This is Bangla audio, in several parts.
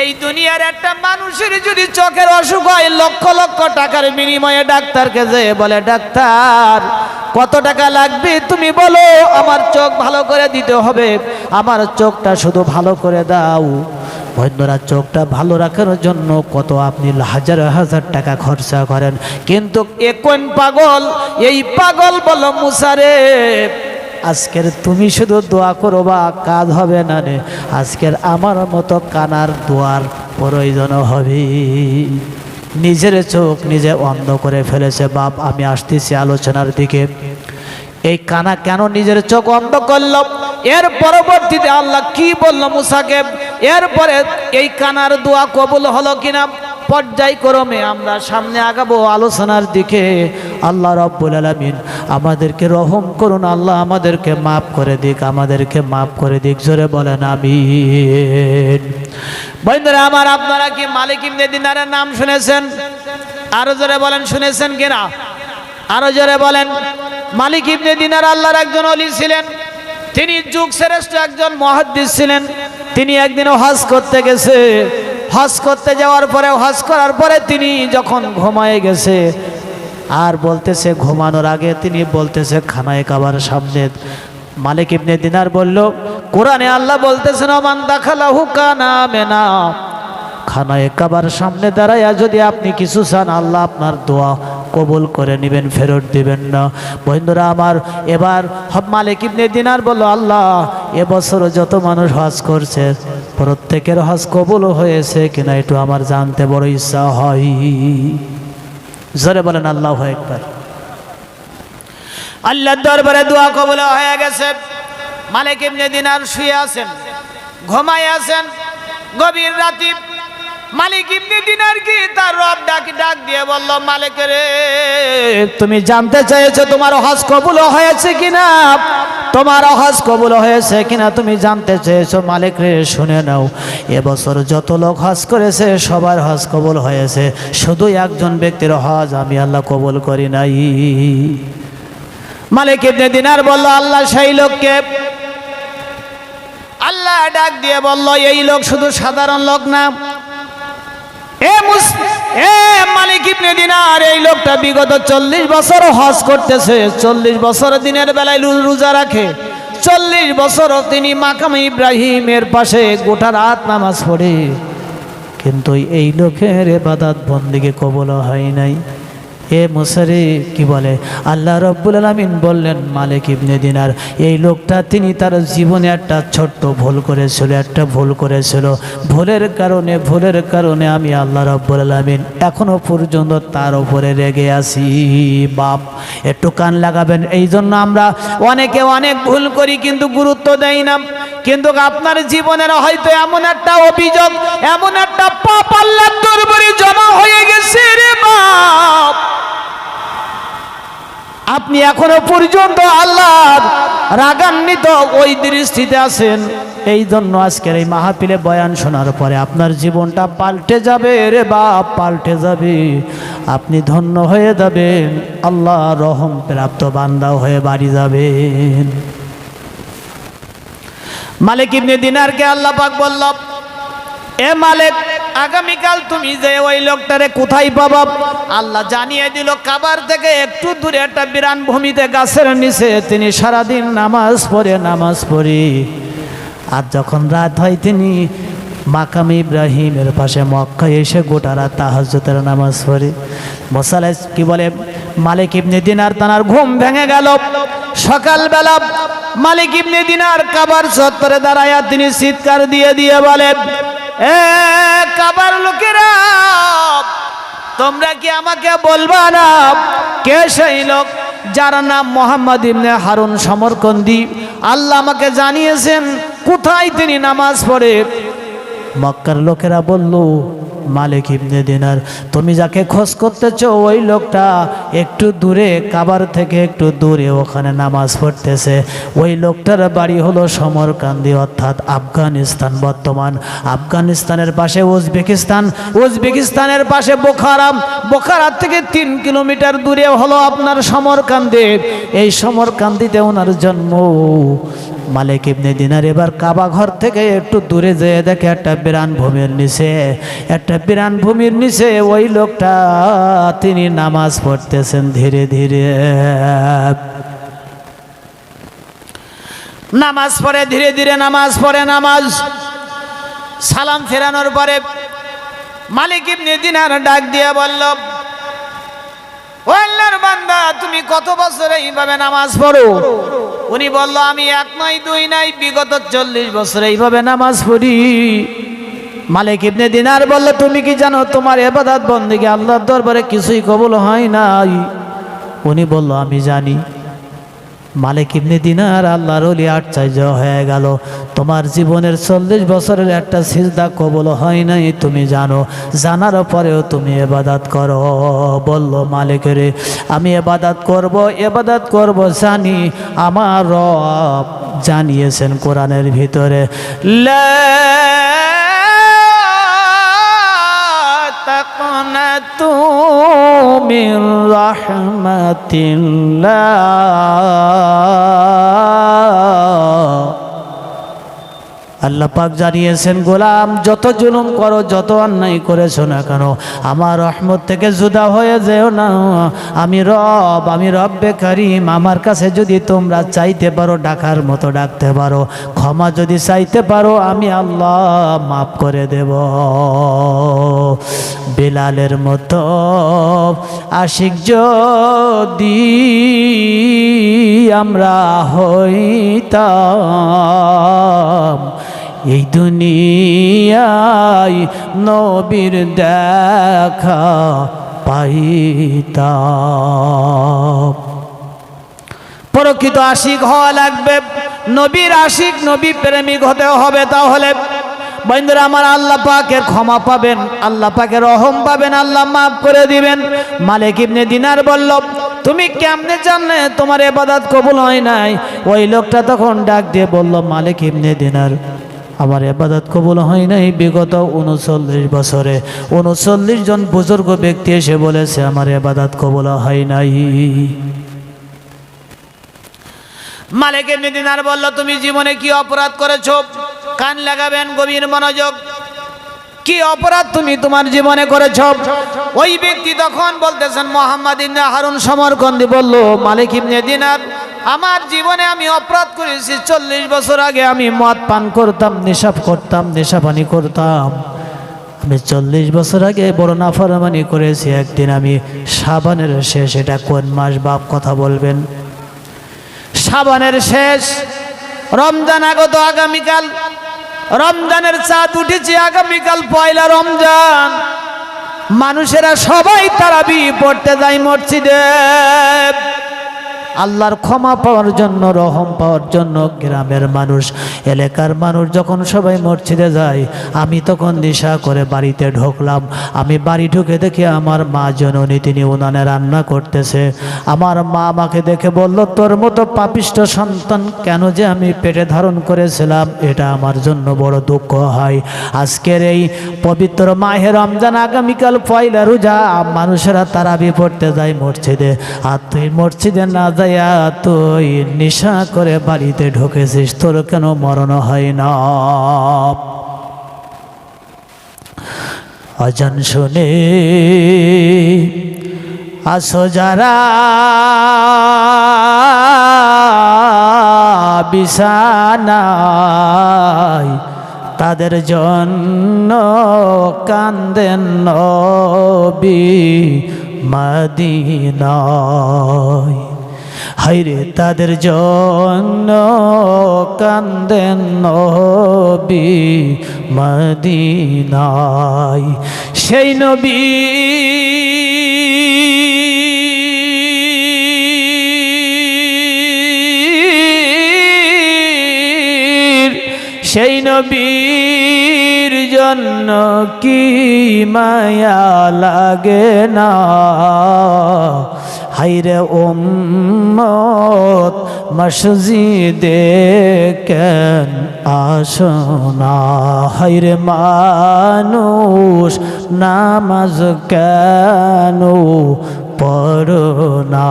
এই দুনিয়ার একটা মানুষের যদি চোখের অসুখ হয়, লক্ষ লক্ষ টাকার বিনিময়ে ডাক্তারকে যে বলে, ডাক্তার, কত টাকা লাগবে তুমি বলো? আমার চোখ ভালো করে দিতে হবে। আমার চোখটা শুধু ভালো করে দাও। বন্ধুরা, চোখটা ভালো রাখার জন্য কত আপনি হাজার হাজার টাকা খরচা করেন। কিন্তু এ কোন পাগল? এই পাগল বলো মুসারে। আজকের তুমি শুধু দোয়া করো বা কাজ হবে না রে আজকের আমার মতো কানার দোয়ার প্রয়োজন হবে। নিজের চোখ নিজে অন্ধ করে ফেলেছে, বাপ, আমি আসতেছি আলোচনার দিকে। এই কানা কেন নিজের চোখ অন্ধ করল? এর পরবর্তীতে আল্লাহ কি বলল মুসাকে? এরপরে এই কানার দোয়া কবুল হলো কিনা? পর্যায়ক্রমে আমরা সামনে আগাবো আলোচনার দিকে। আল্লাহ রব্বুল আলমিন আমাদেরকে রহম করুন, আল্লাহ আমাদেরকে মাফ করে দিক, আমাদেরকে মাফ করে দিক, জোরে বলেন আমি বন্ধুরা, আমার আপনারা কি মালিক ইবনে দিনারের নাম শুনেছেন? আরও জোরে বলেন, শুনেছেন কিনা? আরও জোরে বলেন, মালিক ইবনে দিনার আল্লাহর একজন অলি ছিলেন। তিনি যুগ শ্রেষ্ঠ একজন মহাদ্দিস ছিলেন। তিনি একদিন হজ করতে গেছে। হজ করতে যাওয়ার পরে হজ করার পরে তিনি যখন ঘুমায় গেছে, আর বলতেছে ঘুমানোর আগে তিনি বলতেছে খানায় কাবার সামনে। মালিক ইবনে দিনার বলল, কোরআনে আল্লাহ বলতেছেন, ওমান দাখালাহু কানা মেনা। খানায় কাবার সামনে দাঁড়াইয়া যদি আপনি কিছু চান, আল্লাহ আপনার দোয়া কবুল করে নেবেন, ফেরত দিবেন না। বন্ধুরা আমার, এবার মালিক ইবনে দিনার বলল, আল্লাহ এবছর যত মানুষ হজ করছে প্রত্যেকের হজ কবুল হয়েছে কিনা একটু আমার জানতে বড় ইচ্ছা হয়। জোরে বলেন আল্লাহ একবার আল্লাহর দরবারে দোয়া কবুল হয়ে গেছে। মালিক ইবনে দিনার শুয়ে আছেন, ঘুমায় আছেন, গভীর রাতি মালিক ইবনে দিনার কি তার রব ডাক ডাক দিয়ে বলল মালিক রে তুমি জানতে চেয়েছো তোমার হজ কবুল হয়েছে কিনা? তোমার হজ কবুল হয়েছে কিনা তুমি জানতে চেয়েছো? মালিক রে, শুনে নাও। এবছর যত লোক হজ করেছে, সবার হজ কবুল হয়েছে। শুধু একজন ব্যক্তির হজ আমি আল্লাহ কবুল করি নাই। মালিক ইবনে দিনার বলল, আল্লাহ সেই লোককে আল্লাহ ডাক দিয়ে বলল, এই লোক শুধু সাধারণ লোক না। এ মুস এই লোকটা বিগত চল্লিশ করতেছে। চল্লিশ দিনের বেলায় রাখে। চল্লিশ তিনি ইব্রাহিমের পাশে পড়ে। কিন্তু এই লোকের এবাদাত বন্দিকে কবল হয় নাই। এ মুসারি কি বলে? আল্লাহ রব্বুল আলমিন বললেন, মালিক ইবনে দিনার, এই লোকটা তিনি তার জীবনে একটা ছোট্ট ভুল করেছিল, একটা ভুল করেছিল। ভুলের কারণে ভুলের কারণে আমি আল্লাহ রব্বুল আলমিন এখনও পর্যন্ত তার উপরে রেগে আছি। বাপ, একটু কান লাগাবেন। এই জন্য আমরা অনেকে অনেক ভুল করি কিন্তু গুরুত্ব দেই না। কিন্তু আপনার জীবনের হয়তো এমন একটা অভিযোগ, এমন একটা পাপ আল্লাহ দরবারে জমা হয়ে গেছে রে বাপ আপনি এখনও পর্যন্ত আল্লাহ রাগান্বিত ওই দৃষ্টিতে আছেন। এই জন্য আজকের এই মাহফিলে বয়ান শোনার পরে আপনার জীবনটা পাল্টে যাবে রে বাপ, পাল্টে যাবে। আপনি ধন্য হয়ে যাবেন। আল্লাহ রহম প্রাপ্ত বান্দা হয়ে বাড়ি যাবেন। মালিক ইবনে দিনারকে আল্লাহ পাক বলল এ মালিক, আগামীকাল তুমি যে ওই লোকটারে কোথায় পাবা? আল্লাহ জানিয়ে দিল, কাবার থেকে একটু দূরে একটা বিরান ভূমিতে গাছের নিচে তিনি সারাদিন নামাজ পড়ে, নামাজ পড়ি। আর যখন রাত হয়, তিনি মাকাম ইব্রাহিমের পাশে মক্কা এসে গোটা রাত তাহাজ্জুদের নামাজ পড়ে। মশালে কি বলে, মালিক ইবনে দিনার তানার ঘুম ভেঙে গেল। সকালবেলা মালিক ইবনে দিনার কাবার চত্বরে দাঁড়ায়া তিনি চিৎকার দিয়ে দিয়ে বলে কাবার লোকেরা, তোমরা কি আমাকে বলবা না? কে সেই লোক যার নাম মোহাম্মদ ইবনে হারুন সমরকন্দি? আল্লাহ আমাকে জানিয়েছেন, কোথায় তিনি নামাজ পড়ে? মক্কার লোকেরা বলল মালিক ইবনে দিনার। তুমি যাকে খোঁজ করতেছ, ওই লোকটা একটু দূরে, কাবার থেকে একটু দূরে ওখানে নামাজ পড়তেছে। ওই লোকটার বাড়ি হলো সমরকান্দি, অর্থাৎ আফগানিস্তান বর্তমান। আফগানিস্তানের পাশে উজবেকিস্তান, উজবেকিস্তানের পাশে বোখারা। বোখারা থেকে তিন কিলোমিটার দূরে হলো আপনার সমরকান্দি। এই সমরকান্দিতে ওনার জন্ম। মালিক ইবনে দিনার এবার কাবা ঘর থেকে একটু দূরে যেয়ে দেখে একটা বিরান ভূমির নিচে, একটা বিরান ভূমির নিচে ওই লোকটা, তিনি নামাজ পড়তেছেন ধীরে ধীরে। নামাজ পড়ে, ধীরে ধীরে নামাজ পড়ে, নামাজ সালাম ফেরানোর পরে মালিক ইবনে দিনার ডাক দিয়ে বলল, ও আল্লাহর বান্দা, তুমি কত বছর এইভাবে নামাজ পড়ো? উনি বলল, আমি এক নাই, দুই নাই, বিগত চল্লিশ বছর এইভাবে নামাজ পড়ি। মালিক ইবনে দিনার বলল, তুমি কি জানো তোমার এবাদাত বন্দিকে আল্লাহর দরবারে কিছুই কবল হয় নাই? উনি বলল, আমি জানি। মালিক ইবনে দিনার আল্লাহর অলি আশ্চর্য হয়ে গেল। তোমার জীবনের চল্লিশ বছরের একটা সিজদা কবল হয় নাই, তুমি জানো, জানার পরেও তুমি এবাদাত করো, বলল মালিকের আমি এবাদাত করব এবাদাত করব জানি, আমার রব জানিয়েছেন কোরআনের ভিতরে। লা تقنطوا من رحمة الله আল্লাহ পাক জানিয়েছেন, গোলাম, যত জুলুম করো, যত অন্যায় করেছ না কেন, আমার রহমত থেকে জুদা হয়ে যেও না। আমি রব, আমি রব্বে কারিম, আমার কাছে যদি তোমরা চাইতে পারো, ডাকার মতো ডাকতে পারো। ক্ষমা যদি চাইতে পারো, আমি আল্লাহ মাফ করে দেব। বেলালের মতো আশিক যদি আমরা হইতাম এই দুনিয়ায় নবীর দেখা পাইতাম। প্রকৃত আশিক হওয়া লাগবে, নবীর আশিক, নবী প্রেমিক হতে হবে তাহলে। বন্ধুরা, আমার আল্লাহ পাকের ক্ষমা পাবেন, আল্লাহ পাকের রহম পাবেন, আল্লাহ মাফ করে দিবেন। মালিক ইবনে দিনার বলল, তুমি কেমনে জানলে তোমার এবাদাত কবুল হয় নাই? ওই লোকটা তখন ডাক দিয়ে বলল, মালিক ইবনে দিনার। আমার এবাদত কবুল হয় নাই বিগত উনচল্লিশ বছরে। উনচল্লিশ জন বুজুর্গ ব্যক্তি এসে বলেছে, আমার এবাদত কবুল হয় নাই। মালিক এমনি দিনার বলল, তুমি জীবনে কি অপরাধ করেছ? কান লাগাবেন, গভীর মনোযোগ। কি অপরাধ তুমি তোমার জীবনে করেছ? ওই ব্যক্তি তখন বলতেছেন, মোহাম্মদ ইবনে হারুন সমরকন্দি। বলল, মালিক ইবনে দিনার আমার জীবনে আমি অপরাধ করেছি, চল্লিশ বছর আগে আমি মদ পান করতাম, নেশাব করতাম নেশাপানি করতাম। আমি চল্লিশ বছর আগে বড় নাফরমানি করেছি, একদিন আমি সাবানের শেষ, এটা কোন মাস, বাপ কথা বলবেন? সাবানের শেষ, রমজান আগত আগামীকাল, রমজানের চাঁদ উঠেছে আগামীকাল, পয়লা রমজান। মানুষেরা সবাই তারাবি পড়তে যায় মসজিদে। আল্লাহর ক্ষমা পাওয়ার জন্য, রহম পাওয়ার জন্য গ্রামের মানুষ, এলাকার মানুষ যখন সবাই মসজিদে যায়, আমি তখন নেশা করে বাড়িতে ঢুকলাম। আমি বাড়ি ঢুকে দেখি আমার মা জননী, তিনি উনানে রান্না করতেছে। আমার মা আমাকে দেখে বলল, তোর মতো পাপিষ্ট সন্তান কেন যে আমি পেটে ধারণ করেছিলাম? এটা আমার জন্য বড় দুঃখ হয়। আজকের এই পবিত্র মাহে রমজান আগামীকাল পয়লা রোজা, মানুষেরা তারাবি পড়তে যায় মসজিদে। আর তুই মসজিদে না তুই নেশা করে বাড়িতে ঢুকেছিস, তোর কেন মরণ হয় না? অজন শুনে, আসো যারা বিছানায়, তাদের জন্য কান্দেন নবী মদিনায়। হাইরে তাদের জন্য কান্দেন নবী মদিনায়। সেই নবী সেই নবীর জন্য কি মায়া লাগে না? হাইরে উম্মত মসজিদে কেন আসনা হাইরে মানুষ নামাজ কেন পর না?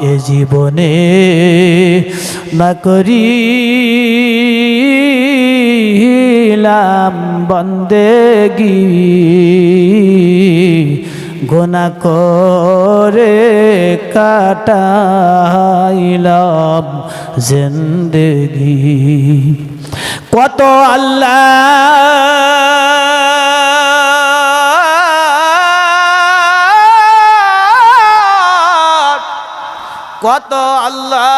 এ জীবনে না করিলাম বন্দেগি। গোনা করে কাটাইলাম জিন্দগি। কত আল্লাহ কত আল্লাহ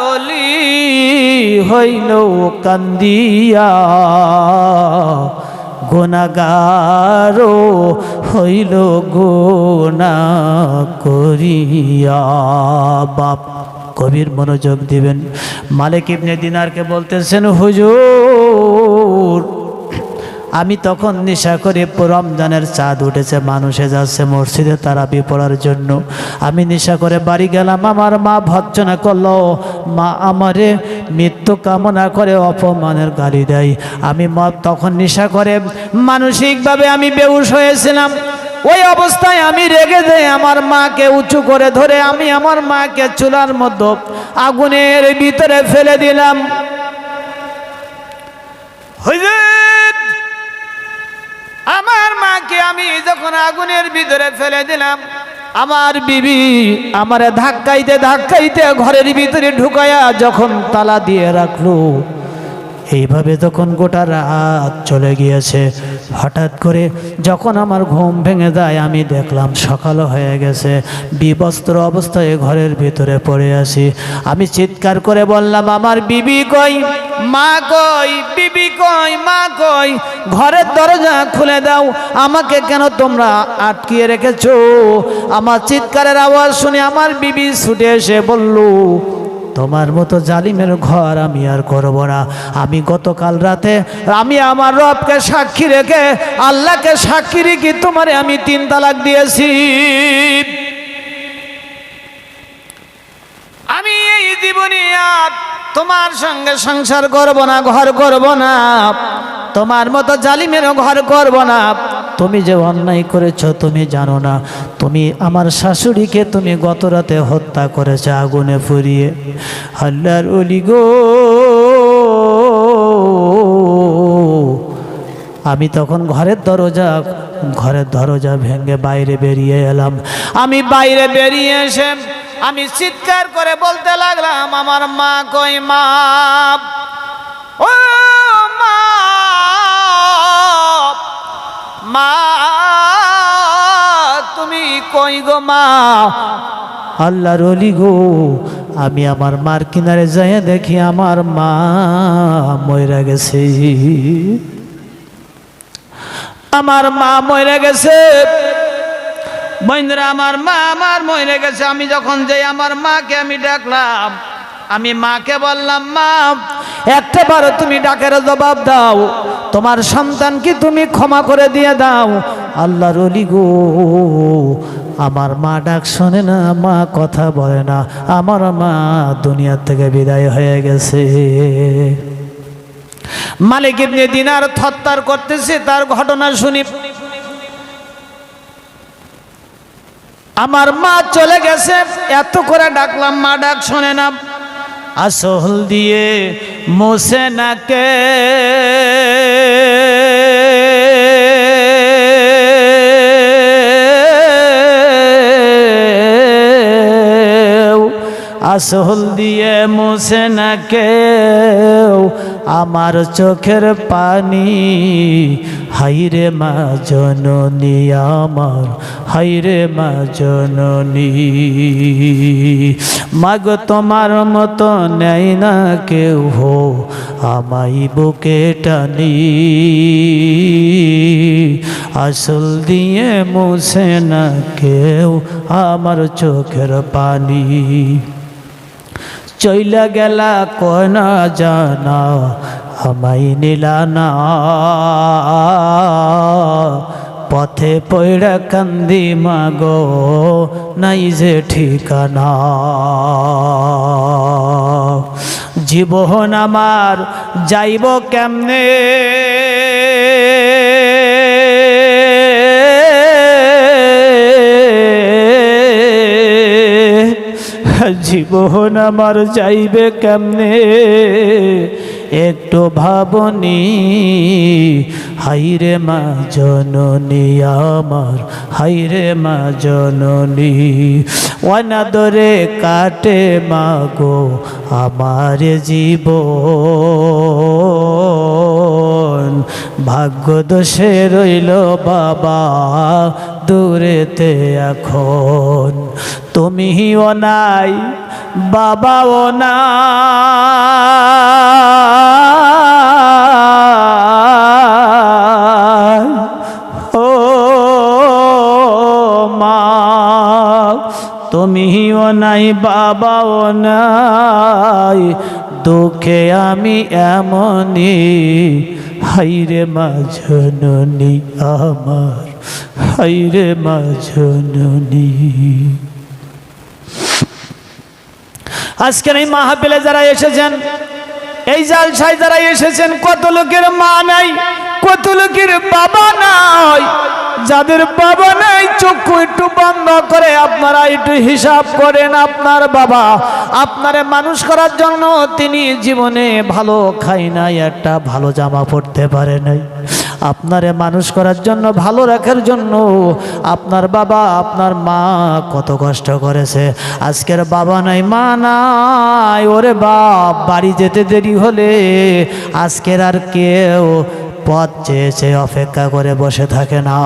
রলি হইল কান্দিয়া। গুণাগারো হইল গোনা করিয়া বাপ। কবির মনোযোগ দিবেন। মালিক ইবনে দিনারকে বলতেছেন, হুজুর, আমি তখন নেশা করে রমজানের চাঁদ উঠেছে, মানুষে যাচ্ছে মসজিদে তারাবি পড়ার জন্য। আমি নেশা করে বাড়ি গেলাম, আমার মা ভর্জনা করল, মা আমারে মৃত্যু কামনা করে অপমানের গালি দেয়। আমি তখন নেশা করে। মানসিকভাবে আমি বেউস হয়েছিলাম। ওই অবস্থায় আমি রেগে যাই আমার মাকে উঁচু করে ধরে আমি আমার মাকে চুলার মধ্যে আগুনের ভিতরে ফেলে দিলাম। আমার মাকে আমি যখন আগুনের ভিতরে ফেলে দিলাম আমার বিবি আমারে ধাক্কাইতে ধাক্কাইতে ঘরের ভিতরে ঢুকায়া যখন তালা দিয়ে রাখল, এইভাবে তখন গোটা রাত চলে গিয়েছে। হঠাৎ করে যখন আমার ঘুম ভেঙে যায়, আমি দেখলাম সকাল হয়ে গেছে। বিবস্ত্র অবস্থায় ঘরের ভিতরে পড়ে আছি। আমি চিৎকার করে বললাম, আমার বিবি কই? মা কই? বিবি কই? ঘরের দরজা খুলে দাও। আমাকে কেন তোমরা আটকিয়ে রেখেছো? আমার চিৎকারের আওয়াজ শুনে আমার বিবি ছুটে এসে বলল, তোমার মতো জালিমের ঘর আমি আর করব না। আমি গতকাল রাতে আমি আমার রবকে সাক্ষী রেখে আল্লাহকে সাক্ষী রেখে তোমারে আমি তিন তালাক দিয়েছি। আমি এই জীবনে আর তোমার সঙ্গে সংসার করব না, ঘর করব না, তোমার মতো জালিমের ঘর করব না। তুমি যে অন্যায় করেছ, তুমি জানো না। তুমি আমার শাশুড়িকে তুমি গত রাতে হত্যা করেছ আগুনে ফুরিয়ে আল্লাহর অলি গো। আমি তখন ঘরের দরজা ঘরের দরজা ভেঙে বাইরে বেরিয়ে এলাম। আমি বাইরে বেরিয়ে এসে আমি চিৎকার করে বলতে লাগলাম, আমার মা কই মা? ও মা মা, তুমি কই গো মা? আল্লাহ রলি গো, আমি আমার মার কিনারে যাই দেখি আমার মা ময়রা গেছে। আমার মা মরে গেছে। বন্ধুরা, আমার মা আমার মরে গেছে। আমি যখন যাই আমার মাকে আমি ডাকলাম, আমি মাকে বললাম, মা, একটা বারো তুমি ডাকের জবাব দাও। তোমার সন্তানকে তুমি ক্ষমা করে দিয়ে দাও। আল্লাহ রলি গো, আমার মা ডাক শোনে না, মা কথা বলে না। আমার মা দুনিয়া থেকে বিদায় হয়ে গেছে। মালিক ইবনে দিনার থত্তার করতেছে, তার ঘটনা শুনি। আমার মা চলে গেছে, এত করে ডাকলাম, মা ডাক শোনে না। আসল দিয়ে মোসে নাকে। আসল দিয়ে মুছে না কেউ আমার চোখের পানি। হাইরে মা জননী আমার হাইরে মা জননী। মাগ তোমার মতো নেই না কেউ হো আমাই বুকে টানি। আসল দিয়ে মুছে না কেউ আমার চোখের পানি। চইলা গেলা কনা জানা আমাই নিলা না। পথে পয়ড়া কান্দি মাগো, নাই যে ঠিকানা। জীবন আমার যাইব কেমনে? জীবন আমার যাইবে কেমনে? একটু ভাবনি, হাইরে মা জননী আমার, হাইরে মা জননী, অনাদরে কাটে মা গো আমার জীবন। ভাগ্য দোষে রইল বাবা, দূরেতে এখন। তুমিও নাই, বাবাও নাই। ও মা, তুমিও নাই, বাবাও নাই। দুঃখে আমি এমনই হাইরে মা জননী আমার হাইরে মা জননী। আজকের এই মাহাবিলে যারা এসেছেন, এই জালসায় যারা এসেছেন, কত লোকের মা নাই, কত লোকের বাবা নাই। যাদের বাবা নাই, চক্ষু একটু বন্ধ করে আপনারা একটু হিসাব করেন আপনার বাবা। আপনারে মানুষ করার জন্য তিনি জীবনে ভালো খাই নাই, একটা ভালো জামা পরতে পারে নাই। আপনারে মানুষ করার জন্য, ভালো রাখার জন্য আপনার বাবা, আপনার মা কত কষ্ট করেছে। আজকের বাবা নাই, মা নাই, ওরে বাপ, বাড়ি যেতে দেরি হলে আজকের আর কেউ পথ চেয়ে সে অপেক্ষা করে বসে থাকে না।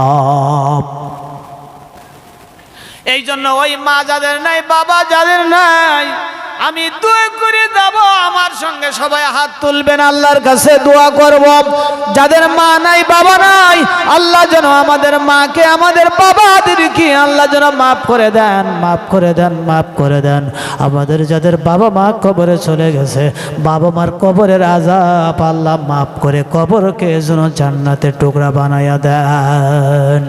এই জন্য ওই মা যাদের নাই, বাবা যাদের নাই আমি দোয়া করে যাব, আমার সঙ্গে সবাই হাত তুলবেন, আল্লাহর কাছে দোয়া করব। যাদের মা নাই, বাবা নাই, আল্লাহ যেন আমাদের মাকে, আমাদের বাবাদেরকে আল্লাহ যেন মাফ করে দেন, মাফ করে দেন, মাফ করে দেন। আমাদের যাদের বাবা মা কবরে চলে গেছে, বাবা মার কবরের আজাব আল্লাহ মাফ করে কবরকে যেন জান্নাতের টুকরা বানাইয়া দেয়